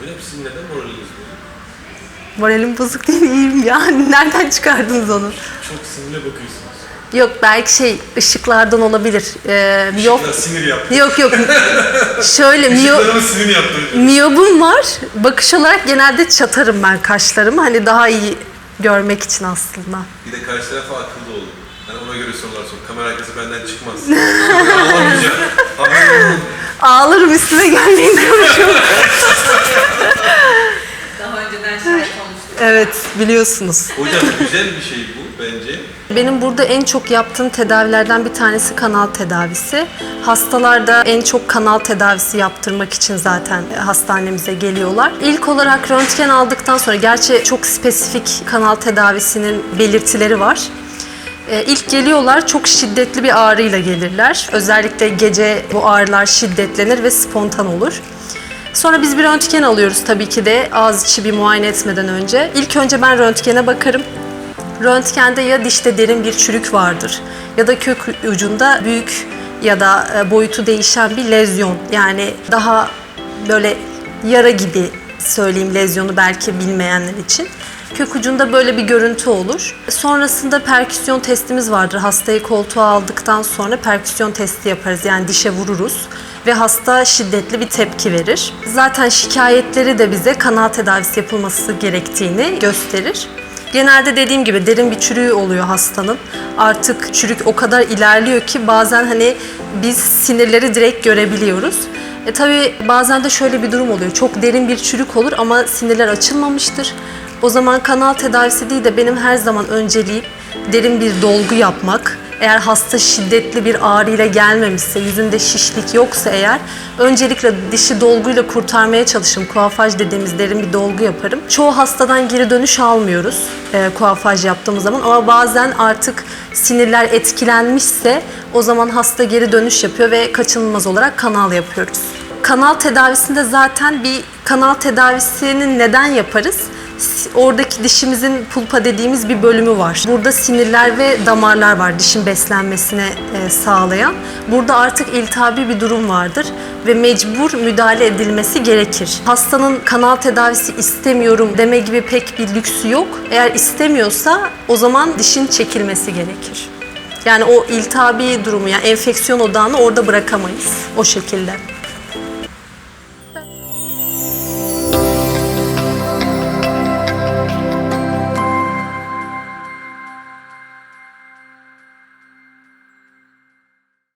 Hocam sizin neden moraliniz bozuk? Moralim bozuk değil iyiyim ya. Nereden çıkardınız onu? Çok sinirle bakıyorsunuz. Yok belki şey ışıklardan olabilir. Ee, miyop. Biraz sinir yaptı. Yok yok. Şöyle miyop. Işıklarımı sinir yaptı. Miyobum var. Bakış olarak genelde çatarım ben kaşlarımı. Hani daha iyi görmek için aslında. Bir de karşı tarafa akıllı olun. Hani ona göre sorular sor. Kamera arkası benden çıkmaz. Ağlamayacağım. Ağlarım üstüme gelmeyin diyormuşum. evet biliyorsunuz. Hocam güzel bir şey bu bence. Benim burada en çok yaptığım tedavilerden bir tanesi kanal tedavisi. Hastalarda en çok kanal tedavisi yaptırmak için zaten hastanemize geliyorlar. İlk olarak röntgen aldıktan sonra, gerçi çok spesifik kanal tedavisinin belirtileri var. Ee, İlk geliyorlar çok şiddetli bir ağrıyla gelirler. Özellikle gece bu ağrılar şiddetlenir ve spontan olur. Sonra biz bir röntgen alıyoruz tabii ki de ağız içi bir muayene etmeden önce. İlk önce ben röntgene bakarım. Röntgende ya dişte derin bir çürük vardır ya da kök ucunda büyük ya da e, boyutu değişen bir lezyon. Yani daha böyle yara gibi söyleyeyim lezyonu belki bilmeyenler için. Kök ucunda böyle bir görüntü olur. Sonrasında perküsyon testimiz vardır. Hastayı koltuğa aldıktan sonra perküsyon testi yaparız. Yani dişe vururuz ve hasta şiddetli bir tepki verir. Zaten şikayetleri de bize kanal tedavisi yapılması gerektiğini gösterir. Genelde dediğim gibi derin bir çürüğü oluyor hastanın. Artık çürük o kadar ilerliyor ki bazen hani biz sinirleri direkt görebiliyoruz. E tabii bazen de şöyle bir durum oluyor. Çok derin bir çürük olur ama sinirler açılmamıştır. O zaman kanal tedavisi değil de benim her zaman önceliğim derin bir dolgu yapmak. Eğer hasta şiddetli bir ağrıyla gelmemişse, yüzünde şişlik yoksa eğer öncelikle dişi dolguyla kurtarmaya çalışırım. Kuafaj dediğimiz derin bir dolgu yaparım. Çoğu hastadan geri dönüş almıyoruz e, kuafaj yaptığımız zaman ama bazen artık sinirler etkilenmişse o zaman hasta geri dönüş yapıyor ve kaçınılmaz olarak kanal yapıyoruz. Kanal tedavisinde zaten bir kanal tedavisini neden yaparız? Oradaki dişimizin pulpa dediğimiz bir bölümü var. Burada sinirler ve damarlar var dişin beslenmesine e, sağlayan. Burada artık iltihabi bir durum vardır ve mecbur müdahale edilmesi gerekir. Hastanın kanal tedavisi istemiyorum deme gibi pek bir lüksü yok. Eğer istemiyorsa o zaman dişin çekilmesi gerekir. Yani o iltihabi durumu yani enfeksiyon odağını orada bırakamayız o şekilde.